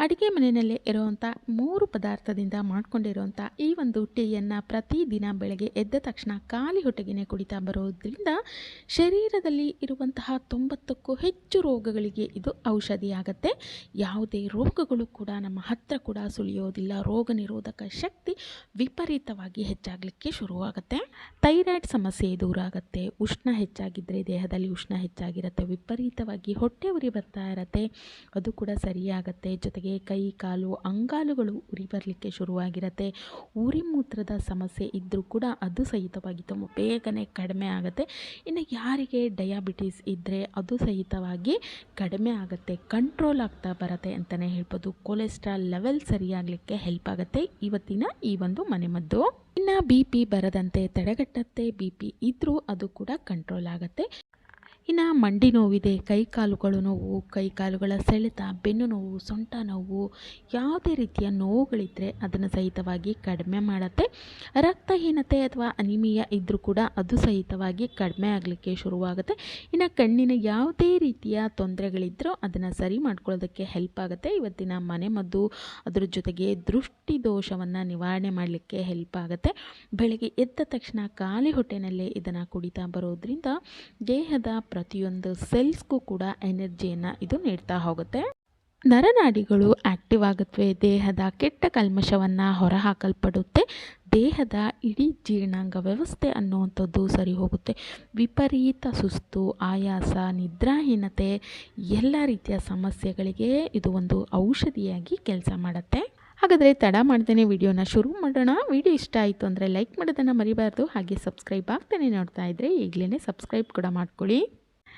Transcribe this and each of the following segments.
ಅಡುಗೆ ಮನೆಯಲ್ಲೇ ಇರುವಂಥ ಮೂರು ಪದಾರ್ಥದಿಂದ ಮಾಡಿಕೊಂಡಿರುವಂಥ ಈ ಒಂದು ಟೀಯನ್ನು ಪ್ರತಿದಿನ ಬೆಳಗ್ಗೆ ಎದ್ದ ತಕ್ಷಣ ಖಾಲಿ ಹೊಟ್ಟೆಗೆನೆ ಕುಡಿತಾ ಬರೋದ್ರಿಂದ ಶರೀರದಲ್ಲಿ ಇರುವಂತಹ ತೊಂಬತ್ತಕ್ಕೂ ಹೆಚ್ಚು ರೋಗಗಳಿಗೆ ಇದು ಔಷಧಿಯಾಗತ್ತೆ. ಯಾವುದೇ ರೋಗಗಳು ಕೂಡ ನಮ್ಮ ಹತ್ತಿರ ಕೂಡ ಸುಳಿಯೋದಿಲ್ಲ. ರೋಗ ನಿರೋಧಕ ಶಕ್ತಿ ವಿಪರೀತವಾಗಿ ಹೆಚ್ಚಾಗಲಿಕ್ಕೆ ಶುರುವಾಗುತ್ತೆ. ಥೈರಾಯ್ಡ್ ಸಮಸ್ಯೆ ದೂರ ಆಗುತ್ತೆ ಉಷ್ಣ ಹೆಚ್ಚಾಗಿದ್ದರೆ ದೇಹದಲ್ಲಿ ಉಷ್ಣ ಹೆಚ್ಚಾಗಿರುತ್ತೆ. ವಿಪರೀತವಾಗಿ ಹೊಟ್ಟೆ ಉರಿ ಬರ್ತಾ ಇರತ್ತೆ. ಅದು ಕೂಡ ಸರಿಯಾಗತ್ತೆ. ಜೊತೆಗೆ ಕೈ ಕಾಲು ಅಂಗಾಲುಗಳು ಉರಿ ಬರಲಿಕ್ಕೆ ಶುರುವಾಗಿರುತ್ತೆ. ಉರಿ ಮೂತ್ರದ ಸಮಸ್ಯೆ ಇದ್ದರೂ ಕೂಡ ಅದು ಸಹಿತವಾಗಿ ತುಂಬ ಬೇಗನೆ ಕಡಿಮೆ ಆಗುತ್ತೆ. ಇನ್ನು ಯಾರಿಗೆ ಡಯಾಬಿಟೀಸ್ ಇದ್ದರೆ ಅದು ಸಹಿತವಾಗಿ ಕಡಿಮೆ ಆಗುತ್ತೆ. ಕಂಟ್ರೋಲ್ ಆಗ್ತಾ ಬರುತ್ತೆ ಅಂತಲೇ ಹೇಳ್ಬೋದು. ಕೊಲೆಸ್ಟ್ರಾಲ್ ಲೆವೆಲ್ ಸರಿಯಾಗಲಿಕ್ಕೆ ಹೆಲ್ಪ್ ಆಗುತ್ತೆ. ಇವತ್ತಿನ ಈ ಒಂದು ಮನೆಮದ್ದು ಇನ್ನು ಬಿ ಪಿ ಬರದಂತೆ ತಡೆಗಟ್ಟತ್ತೆ. ಬಿ ಪಿ ಇದ್ದರೂ ಅದು ಕೂಡ ಕಂಟ್ರೋಲ್ ಆಗುತ್ತೆ. ಇನ್ನು ಮಂಡಿ ನೋವಿದೆ, ಕೈ ಕಾಲುಗಳು ನೋವು, ಕೈ ಕಾಲುಗಳ ಸೆಳೆತ, ಬೆನ್ನು ನೋವು, ಸೊಂಟ ನೋವು, ಯಾವುದೇ ರೀತಿಯ ನೋವುಗಳಿದ್ದರೆ ಅದನ್ನು ಸಹಿತವಾಗಿ ಕಡಿಮೆ ಮಾಡುತ್ತೆ. ರಕ್ತಹೀನತೆ ಅಥವಾ ಅನಿಮಿಯ ಇದ್ದರೂ ಕೂಡ ಅದು ಸಹಿತವಾಗಿ ಕಡಿಮೆ ಆಗಲಿಕ್ಕೆ ಶುರುವಾಗುತ್ತೆ. ಇನ್ನು ಕಣ್ಣಿನ ಯಾವುದೇ ರೀತಿಯ ತೊಂದರೆಗಳಿದ್ದರೂ ಅದನ್ನು ಸರಿ ಮಾಡ್ಕೊಳ್ಳೋದಕ್ಕೆ ಹೆಲ್ಪ್ ಆಗುತ್ತೆ. ಇವತ್ತಿನ ಮನೆಮದ್ದು ಅದರ ಜೊತೆಗೆ ದೃಷ್ಟಿ ದೋಷವನ್ನು ನಿವಾರಣೆ ಮಾಡಲಿಕ್ಕೆ ಹೆಲ್ಪ್ ಆಗುತ್ತೆ. ಬೆಳಗ್ಗೆ ಎದ್ದ ತಕ್ಷಣ ಖಾಲಿ ಹೊಟ್ಟೆನಲ್ಲೇ ಇದನ್ನು ಕುಡಿತಾ ಬರೋದ್ರಿಂದ ದೇಹದ ಪ್ರತಿಯೊಂದು ಸೆಲ್ಸ್ಗೂ ಕೂಡ ಎನರ್ಜಿಯನ್ನು ಇದು ನೀಡ್ತಾ ಹೋಗುತ್ತೆ. ನರನಾಡಿಗಳು ಆಕ್ಟಿವ್ ಆಗುತ್ತವೆ ದೇಹದ ಕೆಟ್ಟ ಕಲ್ಮಶವನ್ನು ಹೊರಹಾಕಲ್ಪಡುತ್ತೆ. ದೇಹದ ಇಡೀ ಜೀರ್ಣಾಂಗ ವ್ಯವಸ್ಥೆ ಅನ್ನುವಂಥದ್ದು ಸರಿ ಹೋಗುತ್ತೆ. ವಿಪರೀತ ಸುಸ್ತು, ಆಯಾಸ, ನಿದ್ರಾಹೀನತೆ ಎಲ್ಲ ರೀತಿಯ ಸಮಸ್ಯೆಗಳಿಗೆ ಇದು ಒಂದು ಔಷಧಿಯಾಗಿ ಕೆಲಸ ಮಾಡುತ್ತೆ. ಹಾಗಾದರೆ ತಡ ಮಾಡ್ದೇನೆ ವಿಡಿಯೋನ ಶುರು ಮಾಡೋಣ. ವಿಡಿಯೋ ಇಷ್ಟ ಆಯಿತು ಅಂದರೆ ಲೈಕ್ ಮಾಡೋದನ್ನು ಮರಿಬಾರ್ದು. ಹಾಗೆ ಸಬ್ಸ್ಕ್ರೈಬ್ ಆಗ್ತಾನೆ ನೋಡ್ತಾ ಇದ್ದರೆ ಈಗಲೇ ಸಬ್ಸ್ಕ್ರೈಬ್ ಕೂಡ ಮಾಡ್ಕೊಳ್ಳಿ.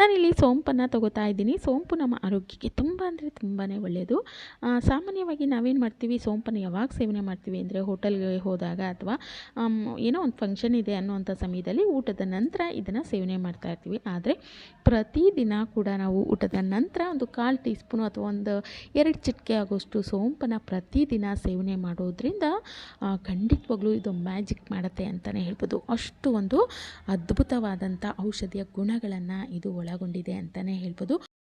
ನಾನಿಲ್ಲಿ ಸೋಂಪನ್ನು ತಗೋತಾ ಇದ್ದೀನಿ. ಸೋಂಪು ನಮ್ಮ ಆರೋಗ್ಯಕ್ಕೆ ತುಂಬ ಅಂದರೆ ತುಂಬಾ ಒಳ್ಳೆಯದು ಸಾಮಾನ್ಯವಾಗಿ ನಾವೇನು ಮಾಡ್ತೀವಿ, ಸೋಂಪನ್ನು ಯಾವಾಗ ಸೇವನೆ ಮಾಡ್ತೀವಿ ಅಂದರೆ ಹೋಟೆಲ್ಗೆ ಹೋದಾಗ ಅಥವಾ ಏನೋ ಒಂದು ಫಂಕ್ಷನ್ ಇದೆ ಅನ್ನೋವಂಥ ಸಮಯದಲ್ಲಿ ಊಟದ ನಂತರ ಇದನ್ನು ಸೇವನೆ ಮಾಡ್ತಾ ಇರ್ತೀವಿ. ಆದರೆ ಪ್ರತಿದಿನ ಕೂಡ ನಾವು ಊಟದ ನಂತರ ಒಂದು ಕಾಲು ಟೀ ಸ್ಪೂನು ಅಥವಾ ಒಂದು ಎರಡು ಚಿಟಿಕೆ ಆಗೋಷ್ಟು ಸೋಂಪನ್ನು ಪ್ರತಿದಿನ ಸೇವನೆ ಮಾಡೋದ್ರಿಂದ ಖಂಡಿತವಾಗ್ಲೂ ಇದು ಮ್ಯಾಜಿಕ್ ಮಾಡುತ್ತೆ ಅಂತಲೇ ಹೇಳ್ಬೋದು. ಅಷ್ಟು ಒಂದು ಅದ್ಭುತವಾದಂಥ ಔಷಧಿಯ ಗುಣಗಳನ್ನು ಇದು ಒಳಗೊಂಡಿದೆ ಅಂತಲೇ ಹೇಳ್ಬೋದು.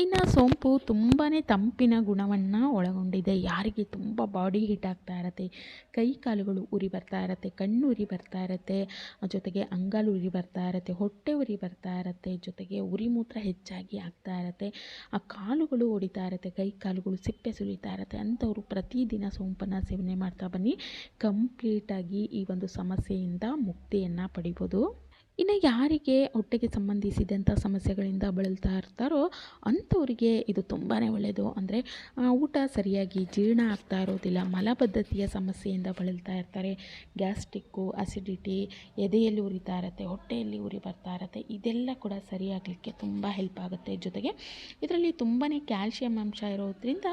ಇನ್ನು ಸೋಂಪು ತುಂಬಾ ತಂಪಿನ ಗುಣವನ್ನು ಒಳಗೊಂಡಿದೆ. ಯಾರಿಗೆ ತುಂಬ ಬಾಡಿ ಹೀಟ್ ಆಗ್ತಾ ಇರತ್ತೆ, ಕೈ ಕಾಲುಗಳು ಉರಿ ಬರ್ತಾ ಇರತ್ತೆ, ಕಣ್ಣು ಉರಿ ಬರ್ತಾ ಇರತ್ತೆ, ಜೊತೆಗೆ ಅಂಗಾಲು ಉರಿ ಬರ್ತಾ ಇರತ್ತೆ, ಹೊಟ್ಟೆ ಉರಿ ಬರ್ತಾ ಇರತ್ತೆ, ಜೊತೆಗೆ ಉರಿ ಮೂತ್ರ ಹೆಚ್ಚಾಗಿ ಆಗ್ತಾ ಇರತ್ತೆ, ಆ ಕಾಲುಗಳು ಹೊಡಿತಾ ಇರತ್ತೆ, ಕೈ ಕಾಲುಗಳು ಸಿಪ್ಪೆ ಸುರಿತಾ ಇರತ್ತೆ, ಅಂಥವರು ಪ್ರತಿದಿನ ಸೋಂಪನ್ನು ಸೇವನೆ ಮಾಡ್ತಾ ಬನ್ನಿ. ಕಂಪ್ಲೀಟಾಗಿ ಈ ಒಂದು ಸಮಸ್ಯೆಯಿಂದ ಮುಕ್ತಿಯನ್ನು ಪಡಿಬೋದು. ಇನ್ನು ಯಾರಿಗೆ ಹೊಟ್ಟೆಗೆ ಸಂಬಂಧಿಸಿದಂಥ ಸಮಸ್ಯೆಗಳಿಂದ ಬಳಲ್ತಾ ಇರ್ತಾರೋ ಅಂಥವರಿಗೆ ಇದು ತುಂಬಾ ಒಳ್ಳೆಯದು ಅಂದರೆ ಊಟ ಸರಿಯಾಗಿ ಜೀರ್ಣ ಆಗ್ತಾ ಇರೋದಿಲ್ಲ, ಮಲಬದ್ಧತೆಯ ಸಮಸ್ಯೆಯಿಂದ ಬಳಲ್ತಾ ಇರ್ತಾರೆ. ಗ್ಯಾಸ್ಟ್ರಿಕ್ಕು, ಅಸಿಡಿಟಿ, ಎದೆಯಲ್ಲಿ ಉರಿತಾ ಇರುತ್ತೆ, ಹೊಟ್ಟೆಯಲ್ಲಿ ಉರಿ ಬರ್ತಾ ಇರುತ್ತೆ, ಇದೆಲ್ಲ ಕೂಡ ಸರಿಯಾಗಲಿಕ್ಕೆ ತುಂಬ ಹೆಲ್ಪ್ ಆಗುತ್ತೆ. ಜೊತೆಗೆ ಇದರಲ್ಲಿ ತುಂಬಾ ಕ್ಯಾಲ್ಶಿಯಂ ಅಂಶ ಇರೋದ್ರಿಂದ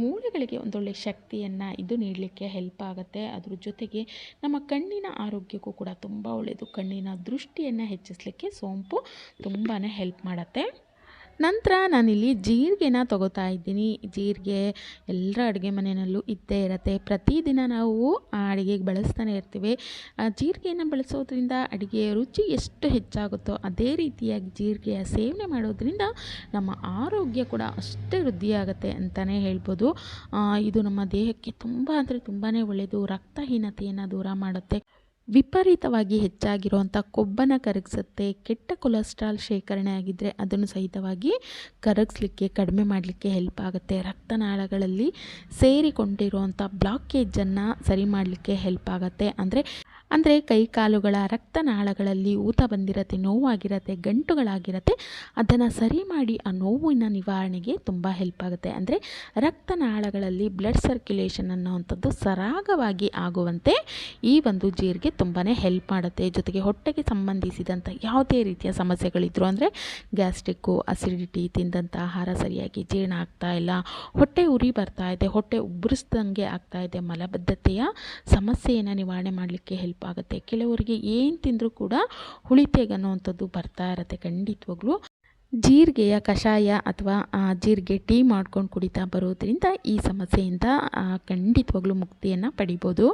ಮೂಳೆಗಳಿಗೆ ಒಂದೊಳ್ಳೆ ಶಕ್ತಿಯನ್ನು ಇದು ನೀಡಲಿಕ್ಕೆ ಹೆಲ್ಪ್ ಆಗುತ್ತೆ. ಅದ್ರ ಜೊತೆಗೆ ನಮ್ಮ ಕಣ್ಣಿನ ಆರೋಗ್ಯಕ್ಕೂ ಕೂಡ ತುಂಬ ಒಳ್ಳೆಯದು ಕಣ್ಣಿನ ದೃಷ್ಟಿ ಹೆಚ್ಚಿಸಲಿಕ್ಕೆ ಸೋಂಪು ತುಂಬಾ ಹೆಲ್ಪ್ ಮಾಡುತ್ತೆ. ನಂತರ ನಾನಿಲ್ಲಿ ಜೀರಿಗೆನ ತಗೋತಾ ಇದ್ದೀನಿ. ಜೀರಿಗೆ ಎಲ್ಲರ ಅಡುಗೆ ಮನೆಯಲ್ಲೂ ಇದ್ದೇ ಇರುತ್ತೆ. ಪ್ರತಿದಿನ ನಾವು ಆ ಅಡುಗೆಗೆ ಬಳಸ್ತಾನೆ ಇರ್ತೀವಿ. ಜೀರಿಗೆಯನ್ನು ಬಳಸೋದ್ರಿಂದ ಅಡುಗೆಯ ರುಚಿ ಎಷ್ಟು ಹೆಚ್ಚಾಗುತ್ತೋ ಅದೇ ರೀತಿಯಾಗಿ ಜೀರಿಗೆಯ ಸೇವನೆ ಮಾಡೋದ್ರಿಂದ ನಮ್ಮ ಆರೋಗ್ಯ ಕೂಡ ಅಷ್ಟೇ ವೃದ್ಧಿಯಾಗುತ್ತೆ ಅಂತಲೇ ಹೇಳ್ಬೋದು. ಇದು ನಮ್ಮ ದೇಹಕ್ಕೆ ತುಂಬ ಅಂದರೆ ತುಂಬಾ ಒಳ್ಳೆಯದು. ರಕ್ತಹೀನತೆಯನ್ನು ದೂರ ಮಾಡುತ್ತೆ. ವಿಪರೀತವಾಗಿ ಹೆಚ್ಚಾಗಿರುವಂಥ ಕೊಬ್ಬನ್ನು ಕರಗಿಸುತ್ತೆ, ಕೆಟ್ಟ ಕೊಲೆಸ್ಟ್ರಾಲ್ ಶೇಖರಣೆ ಆಗಿದ್ದರೆ ಅದನ್ನು ಸಹಿತವಾಗಿ ಕರಗಿಸ್ಲಿಕ್ಕೆ, ಕಡಿಮೆ ಮಾಡಲಿಕ್ಕೆ ಹೆಲ್ಪ್ ಆಗುತ್ತೆ. ರಕ್ತನಾಳಗಳಲ್ಲಿ ಸೇರಿಕೊಂಡಿರುವಂಥ ಬ್ಲಾಕೇಜನ್ನು ಸರಿ ಮಾಡಲಿಕ್ಕೆ ಹೆಲ್ಪ್ ಆಗುತ್ತೆ. ಅಂದರೆ ಅಂದರೆ ಕೈ ಕಾಲುಗಳ ರಕ್ತನಾಳಗಳಲ್ಲಿ ಊತ ಬಂದಿರತ್ತೆ, ನೋವಾಗಿರತ್ತೆ, ಗಂಟುಗಳಾಗಿರತ್ತೆ, ಅದನ್ನು ಸರಿ ಮಾಡಿ ಆ ನೋವಿನ ನಿವಾರಣೆಗೆ ತುಂಬ ಹೆಲ್ಪ್ ಆಗುತ್ತೆ. ಅಂದರೆ ರಕ್ತನಾಳಗಳಲ್ಲಿ ಬ್ಲಡ್ ಸರ್ಕ್ಯುಲೇಷನ್ ಅನ್ನುವಂಥದ್ದು ಸರಾಗವಾಗಿ ಆಗುವಂತೆ ಈ ಒಂದು ಜೀರಿಗೆ ತುಂಬಾ ಹೆಲ್ಪ್ ಮಾಡುತ್ತೆ. ಜೊತೆಗೆ ಹೊಟ್ಟೆಗೆ ಸಂಬಂಧಿಸಿದಂಥ ಯಾವುದೇ ರೀತಿಯ ಸಮಸ್ಯೆಗಳಿದ್ರು ಅಂದರೆ ಗ್ಯಾಸ್ಟ್ರಿಕ್ಕು ಅಸಿಡಿಟಿ ತಿಂದಂಥ ಆಹಾರ ಸರಿಯಾಗಿ ಜೀರ್ಣ ಆಗ್ತಾ ಇಲ್ಲ, ಹೊಟ್ಟೆ ಉರಿ ಬರ್ತಾ ಇದೆ, ಹೊಟ್ಟೆ ಉಬ್ಬರಿಸ್ದಂಗೆ ಆಗ್ತಾ ಇದೆ, ಮಲಬದ್ಧತೆಯ ಸಮಸ್ಯೆಯನ್ನು ನಿವಾರಣೆ ಮಾಡಲಿಕ್ಕೆ ಹೆಲ್ಪ್ ಆಗುತ್ತೆ ಕೆಲವರಿಗೆ ಏನು ತಿಂದರೂ ಕೂಡ ಹುಳಿತೆಗೆ ಅನ್ನುವಂಥದ್ದು ಬರ್ತಾ ಇರುತ್ತೆ ಖಂಡಿತವಾಗ್ಲೂ. ಜೀರಿಗೆಯ ಕಷಾಯ ಅಥವಾ ಜೀರಿಗೆ ಟೀ ಮಾಡ್ಕೊಂಡು ಕುಡಿತಾ ಬರೋದ್ರಿಂದ ಈ ಸಮಸ್ಯೆಯಿಂದ ಖಂಡಿತವಾಗ್ಲೂ ಮುಕ್ತಿಯನ್ನು ಪಡಿಬೋದು.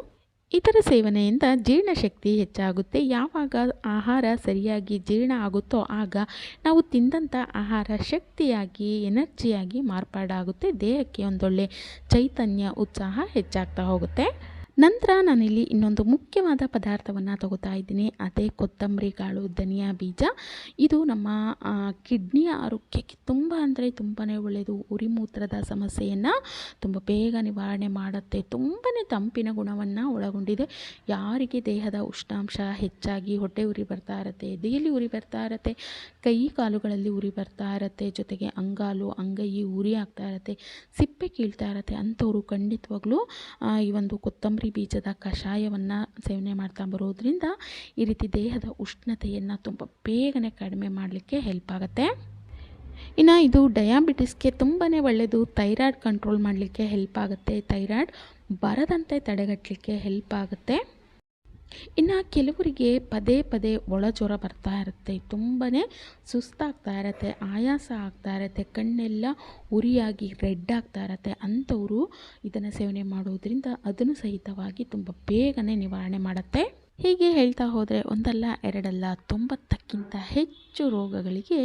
ಇತರ ಸೇವನೆಯಿಂದ ಜೀರ್ಣಶಕ್ತಿ ಹೆಚ್ಚಾಗುತ್ತೆ. ಯಾವಾಗ ಆಹಾರ ಸರಿಯಾಗಿ ಜೀರ್ಣ ಆಗುತ್ತೋ ಆಗ ನಾವು ತಿಂದಂಥ ಆಹಾರ ಶಕ್ತಿಯಾಗಿ, ಎನರ್ಜಿಯಾಗಿ ಮಾರ್ಪಾಡಾಗುತ್ತೆ. ದೇಹಕ್ಕೆ ಒಂದೊಳ್ಳೆ ಚೈತನ್ಯ, ಉತ್ಸಾಹ ಹೆಚ್ಚಾಗ್ತಾ ಹೋಗುತ್ತೆ. ನಂತರ ನಾನಿಲ್ಲಿ ಇನ್ನೊಂದು ಮುಖ್ಯವಾದ ಪದಾರ್ಥವನ್ನು ತಗೋತಾ ಇದ್ದೀನಿ. ಅದೇ ಕೊತ್ತಂಬರಿ, ಕಾಳು, ಧನಿಯಾ ಬೀಜ. ಇದು ನಮ್ಮ ಕಿಡ್ನಿ ಆರೋಗ್ಯಕ್ಕೆ ತುಂಬ ಅಂದರೆ ತುಂಬಾ ಒಳ್ಳೆಯದು ಉರಿಮೂತ್ರದ ಸಮಸ್ಯೆಯನ್ನು ತುಂಬ ಬೇಗ ನಿವಾರಣೆ ಮಾಡುತ್ತೆ. ತುಂಬಾ ತಂಪಿನ ಗುಣವನ್ನು ಒಳಗೊಂಡಿದೆ. ಯಾರಿಗೆ ದೇಹದ ಉಷ್ಣಾಂಶ ಹೆಚ್ಚಾಗಿ ಹೊಟ್ಟೆ ಉರಿ ಬರ್ತಾ ಇರುತ್ತೆ ಎದೆಯಲ್ಲಿ ಉರಿ ಬರ್ತಾ ಇರುತ್ತೆ, ಕೈ ಕಾಲುಗಳಲ್ಲಿ ಉರಿ ಬರ್ತಾ ಇರುತ್ತೆ, ಜೊತೆಗೆ ಅಂಗಾಲು ಅಂಗೈ ಉರಿ ಆಗ್ತಾ ಇರುತ್ತೆ, ಸಿಪ್ಪೆ ಕೀಳ್ತಾ ಇರುತ್ತೆ, ಅಂಥವರು ಖಂಡಿತವಾಗ್ಲೂ ಈ ಒಂದು ಕೊತ್ತಂಬರಿ ಬೀಜದ ಕಷಾಯವನ್ನು ಸೇವನೆ ಮಾಡ್ತಾ ಬರೋದ್ರಿಂದ ಈ ರೀತಿ ದೇಹದ ಉಷ್ಣತೆಯನ್ನು ತುಂಬ ಬೇಗನೆ ಕಡಿಮೆ ಮಾಡಲಿಕ್ಕೆ ಹೆಲ್ಪ್ ಆಗುತ್ತೆ. ಇನ್ನು ಇದು ಡಯಾಬಿಟಿಸ್ಗೆ ತುಂಬಾ ಒಳ್ಳೆಯದು ಥೈರಾಯ್ಡ್ ಕಂಟ್ರೋಲ್ ಮಾಡಲಿಕ್ಕೆ ಹೆಲ್ಪ್ ಆಗುತ್ತೆ. ಥೈರಾಯ್ಡ್ ಬರದಂತೆ ತಡೆಗಟ್ಟಲಿಕ್ಕೆ ಹೆಲ್ಪ್ ಆಗುತ್ತೆ. ಇನ್ನು ಕೆಲವರಿಗೆ ಪದೇ ಪದೇ ಒಳ ಜ್ವರ ಬರ್ತಾ ಇರುತ್ತೆ. ತುಂಬಾ ಸುಸ್ತಾಗ್ತಾ ಇರುತ್ತೆ, ಆಯಾಸ ಆಗ್ತಾ ಇರುತ್ತೆ, ಕಣ್ಣೆಲ್ಲ ಉರಿಯಾಗಿ ರೆಡ್ ಆಗ್ತಾ ಇರುತ್ತೆ. ಅಂಥವರು ಇದನ್ನು ಸೇವನೆ ಮಾಡೋದ್ರಿಂದ ಅದನ್ನು ಸಹಿತವಾಗಿ ತುಂಬ ಬೇಗನೆ ನಿವಾರಣೆ ಮಾಡುತ್ತೆ. ಹೀಗೆ ಹೇಳ್ತಾ ಹೋದರೆ ಒಂದಲ್ಲ ಎರಡಲ್ಲ ತೊಂಬತ್ತಕ್ಕಿಂತ ಹೆಚ್ಚು ರೋಗಗಳಿಗೆ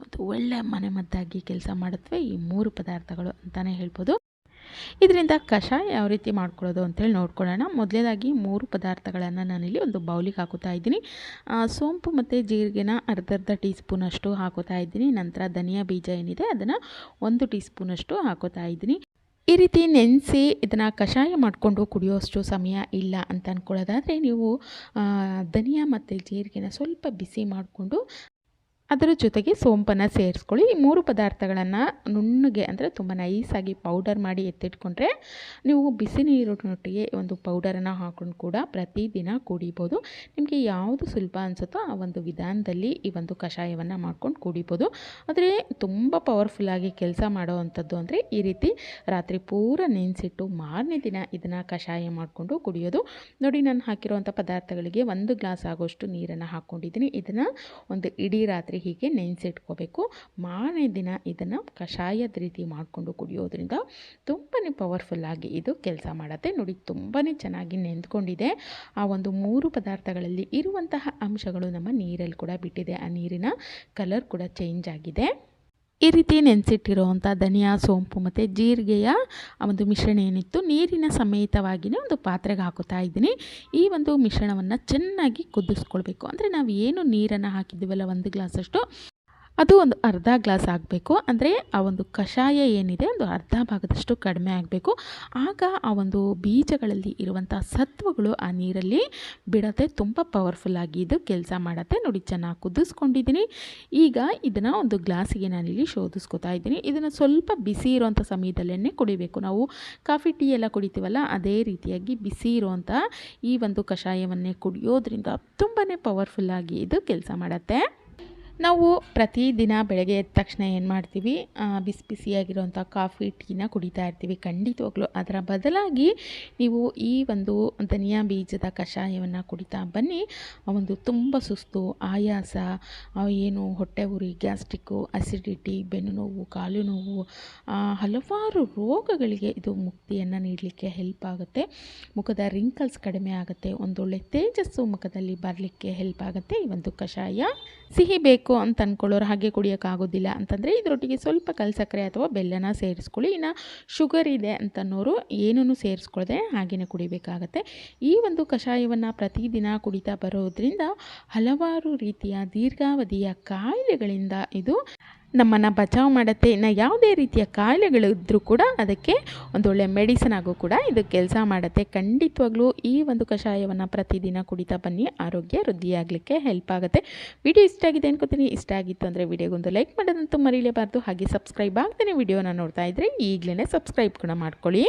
ಒಂದು ಒಳ್ಳೆಯ ಮನೆಮದ್ದಾಗಿ ಕೆಲಸ ಮಾಡುತ್ತವೆ ಈ ಮೂರು ಪದಾರ್ಥಗಳು ಅಂತಲೇ ಹೇಳ್ಬೋದು. ಇದರಿಂದ ಕಷಾಯ ಯಾವ ರೀತಿ ಮಾಡ್ಕೊಳ್ಳೋದು ಅಂತೇಳಿ ನೋಡ್ಕೊಳ್ಳೋಣ. ಮೊದಲೇದಾಗಿ ಮೂರು ಪದಾರ್ಥಗಳನ್ನು ನಾನಿಲ್ಲಿ ಒಂದು ಬೌಲಿಗೆ ಹಾಕೋತಾ ಇದ್ದೀನಿ. ಸೋಂಪು ಮತ್ತು ಜೀರಿಗೆನ ಅರ್ಧ ಅರ್ಧ ಟೀ ಸ್ಪೂನಷ್ಟು ಹಾಕೋತಾ ಇದ್ದೀನಿ. ನಂತರ ಧನಿಯಾ ಬೀಜ ಏನಿದೆ ಅದನ್ನು ಒಂದು ಟೀ ಸ್ಪೂನಷ್ಟು ಹಾಕೋತಾ ಇದ್ದೀನಿ. ಈ ರೀತಿ ನೆನೆಸಿ ಇದನ್ನು ಕಷಾಯ ಮಾಡಿಕೊಂಡು ಕುಡಿಯೋಷ್ಟು ಸಮಯ ಇಲ್ಲ ಅಂತ ಅಂದ್ಕೊಳ್ಳೋದಾದರೆ ನೀವು ಧನಿಯಾ ಮತ್ತು ಜೀರಿಗೆನ ಸ್ವಲ್ಪ ಬಿಸಿ ಮಾಡಿಕೊಂಡು ಅದರ ಜೊತೆಗೆ ಸೋಂಪನ್ನು ಸೇರಿಸ್ಕೊಳ್ಳಿ. ಈ ಮೂರು ಪದಾರ್ಥಗಳನ್ನು ನುಣ್ಣಗೆ ಅಂದರೆ ತುಂಬ ನೈಸಾಗಿ ಪೌಡರ್ ಮಾಡಿ ಎತ್ತಿಟ್ಕೊಂಡ್ರೆ ನೀವು ಬಿಸಿ ನೀರಿನೊಟ್ಟಿಗೆ ಒಂದು ಪೌಡರನ್ನು ಹಾಕೊಂಡು ಕೂಡ ಪ್ರತಿದಿನ ಕುಡಿಬೋದು. ನಿಮಗೆ ಯಾವುದು ಸುಲಭ ಅನಿಸುತ್ತೋ ಆ ಒಂದು ವಿಧಾನದಲ್ಲಿ ಈ ಒಂದು ಕಷಾಯವನ್ನು ಮಾಡ್ಕೊಂಡು ಕುಡಿಬೋದು. ಆದರೆ ತುಂಬ ಪವರ್ಫುಲ್ಲಾಗಿ ಕೆಲಸ ಮಾಡೋವಂಥದ್ದು ಅಂದರೆ ಈ ರೀತಿ ರಾತ್ರಿ ಪೂರ ನೆನೆಸಿಟ್ಟು ಮಾರನೇ ದಿನ ಇದನ್ನು ಕಷಾಯ ಮಾಡಿಕೊಂಡು ಕುಡಿಯೋದು. ನೋಡಿ ನಾನು ಹಾಕಿರುವಂಥ ಪದಾರ್ಥಗಳಿಗೆ ಒಂದು ಗ್ಲಾಸ್ ಆಗೋಷ್ಟು ನೀರನ್ನು ಹಾಕ್ಕೊಂಡಿದ್ದೀನಿ ಇದನ್ನು ಒಂದು ಇಡೀ ರಾತ್ರಿ ಹೀಗೆ ನೆನೆಸಿಟ್ಕೋಬೇಕು. ಮಾರನೇ ದಿನ ಇದನ್ನು ಕಷಾಯದ ರೀತಿ ಮಾಡಿಕೊಂಡು ಕುಡಿಯೋದ್ರಿಂದ ತುಂಬಾ ಪವರ್ಫುಲ್ಲಾಗಿ ಇದು ಕೆಲಸ ಮಾಡುತ್ತೆ. ನೋಡಿ ತುಂಬಾ ಚೆನ್ನಾಗಿ ನೆಂದ್ಕೊಂಡಿದೆ. ಆ ಒಂದು ಮೂರು ಪದಾರ್ಥಗಳಲ್ಲಿ ಇರುವಂತಹ ಅಂಶಗಳು ನಮ್ಮ ನೀರಲ್ಲಿ ಕೂಡ ಬಿಟ್ಟಿದೆ. ಆ ನೀರಿನ ಕಲರ್ ಕೂಡ ಚೇಂಜ್ ಆಗಿದೆ. ಈ ರೀತಿ ನೆನೆಸಿಟ್ಟಿರೋವಂಥ ಧನಿಯಾ, ಸೋಂಪು ಮತ್ತು ಜೀರಿಗೆಯ ಒಂದು ಮಿಶ್ರಣ ಏನಿತ್ತು, ನೀರಿನ ಸಮೇತವಾಗಿಯೇ ಒಂದು ಪಾತ್ರೆಗೆ ಹಾಕುತ್ತಾ ಇದ್ದೀನಿ. ಈ ಒಂದು ಮಿಶ್ರಣವನ್ನು ಚೆನ್ನಾಗಿ ಕುದಿಸ್ಕೊಳ್ಬೇಕು. ಅಂದರೆ ನಾವು ಏನು ನೀರನ್ನು ಹಾಕಿದ್ದೀವಲ್ಲ ಒಂದು ಗ್ಲಾಸಷ್ಟು ಅದು ಒಂದು ಅರ್ಧ ಗ್ಲಾಸ್ ಆಗಬೇಕು. ಅಂದರೆ ಆ ಒಂದು ಕಷಾಯ ಏನಿದೆ ಒಂದು ಅರ್ಧ ಭಾಗದಷ್ಟು ಕಡಿಮೆ ಆಗಬೇಕು. ಆಗ ಆ ಒಂದು ಬೀಜಗಳಲ್ಲಿ ಇರುವಂಥ ಸತ್ವಗಳು ಆ ನೀರಲ್ಲಿ ಬಿಡತ್ತೆ ತುಂಬ ಪವರ್ಫುಲ್ಲಾಗಿ ಇದು ಕೆಲಸ ಮಾಡುತ್ತೆ. ನೋಡಿ, ಚೆನ್ನಾಗಿ ಕುದಿಸ್ಕೊಂಡಿದ್ದೀನಿ. ಈಗ ಇದನ್ನು ಒಂದು ಗ್ಲಾಸಿಗೆ ನಾನಿಲ್ಲಿ ಶೋಧಿಸ್ಕೊತಾ ಇದ್ದೀನಿ. ಇದನ್ನು ಸ್ವಲ್ಪ ಬಿಸಿ ಇರುವಂಥ ಸಮಯದಲ್ಲೇ ಕುಡಿಬೇಕು. ನಾವು ಕಾಫಿ, ಟೀ ಎಲ್ಲ ಕುಡಿತೀವಲ್ಲ, ಅದೇ ರೀತಿಯಾಗಿ ಬಿಸಿ ಇರುವಂಥ ಈ ಒಂದು ಕಷಾಯವನ್ನೇ ಕುಡಿಯೋದ್ರಿಂದ ತುಂಬಾ ಪವರ್ಫುಲ್ಲಾಗಿ ಇದು ಕೆಲಸ ಮಾಡುತ್ತೆ. ನಾವು ಪ್ರತಿದಿನ ಬೆಳಗ್ಗೆ ಎದ್ದ ತಕ್ಷಣ ಏನು ಮಾಡ್ತೀವಿ ಬಿಸಿ ಬಿಸಿಯಾಗಿರುವಂಥ ಕಾಫಿ, ಟೀನ ಕುಡಿತಾ ಇರ್ತೀವಿ. ಖಂಡಿತವಾಗ್ಲೂ ಅದರ ಬದಲಾಗಿ ನೀವು ಈ ಒಂದು ಧನಿಯಾ ಬೀಜದ ಕಷಾಯವನ್ನು ಕುಡಿತಾ ಬನ್ನಿ. ಒಂದು ತುಂಬ ಸುಸ್ತು, ಆಯಾಸ ಏನು ಹೊಟ್ಟೆ ಉರಿ, ಗ್ಯಾಸ್ಟ್ರಿಕ್ಕು, ಅಸಿಡಿಟಿ, ಬೆನ್ನು ನೋವು, ಕಾಲು ನೋವು ಹಲವಾರು ರೋಗಗಳಿಗೆ ಇದು ಮುಕ್ತಿಯನ್ನು ನೀಡಲಿಕ್ಕೆ ಹೆಲ್ಪ್ ಆಗುತ್ತೆ. ಮುಖದ ರಿಂಕಲ್ಸ್ ಕಡಿಮೆ ಆಗುತ್ತೆ. ಒಂದೊಳ್ಳೆ ತೇಜಸ್ಸು ಮುಖದಲ್ಲಿ ಬರಲಿಕ್ಕೆ ಹೆಲ್ಪ್ ಆಗುತ್ತೆ ಈ ಒಂದು ಕಷಾಯ. ಸಿಹಿ ಬೇಕು ಅಂತ ಅಂದ್ಕೊಳ್ಳೋರು ಹಾಗೆ ಕುಡಿಯೋಕ್ಕಾಗೋದಿಲ್ಲ ಅಂತಂದರೆ ಇದರೊಟ್ಟಿಗೆ ಸ್ವಲ್ಪ ಕಲ್ಸಕ್ಕರೆ ಅಥವಾ ಬೆಲ್ಲನ ಸೇರಿಸ್ಕೊಳ್ಳಿ. ಇನ್ನು ಶುಗರ್ ಇದೆ ಅಂತನ್ನೋರು ಏನೂ ಸೇರಿಸ್ಕೊಳ್ಳದೆ ಹಾಗೆಯೇ ಕುಡಿಬೇಕಾಗತ್ತೆ. ಈ ಒಂದು ಕಷಾಯವನ್ನು ಪ್ರತಿದಿನ ಕುಡಿತಾ ಬರೋದ್ರಿಂದ ಹಲವಾರು ರೀತಿಯ ದೀರ್ಘಾವಧಿಯ ಕಾಯಿಲೆಗಳಿಂದ ಇದು ನಮ್ಮನ್ನು ಬಚಾವ್ ಮಾಡುತ್ತೆ ಇನ್ನು ಯಾವುದೇ ರೀತಿಯ ಕಾಯಿಲೆಗಳಿದ್ದರೂ ಕೂಡ ಅದಕ್ಕೆ ಒಂದೊಳ್ಳೆ ಮೆಡಿಸನ್ ಆಗೂ ಕೂಡ ಇದು ಕೆಲಸ ಮಾಡುತ್ತೆ. ಖಂಡಿತವಾಗ್ಲೂ ಈ ಒಂದು ಕಷಾಯವನ್ನು ಪ್ರತಿದಿನ ಕುಡಿತಾ ಬನ್ನಿ, ಆರೋಗ್ಯ ವೃದ್ಧಿಯಾಗಲಿಕ್ಕೆ ಹೆಲ್ಪ್ ಆಗುತ್ತೆ. ವಿಡಿಯೋ ಇಷ್ಟ ಆಗಿದೆ ಅನ್ಕೋತೀನಿ. ಇಷ್ಟ ಆಗಿತ್ತು ಅಂದರೆ ವಿಡಿಯೋಗೊಂದು ಲೈಕ್ ಮಾಡೋದಂತೂ ಮರೀಲೇಬಾರ್ದು. ಹಾಗೆ ಸಬ್ಸ್ಕ್ರೈಬ್ ಆಗ್ತಾನೆ ವಿಡಿಯೋನ ನೋಡ್ತಾ ಇದ್ದರೆ ಈಗಲೇ ಸಬ್ಸ್ಕ್ರೈಬ್ ಕೂಡ ಮಾಡ್ಕೊಳ್ಳಿ.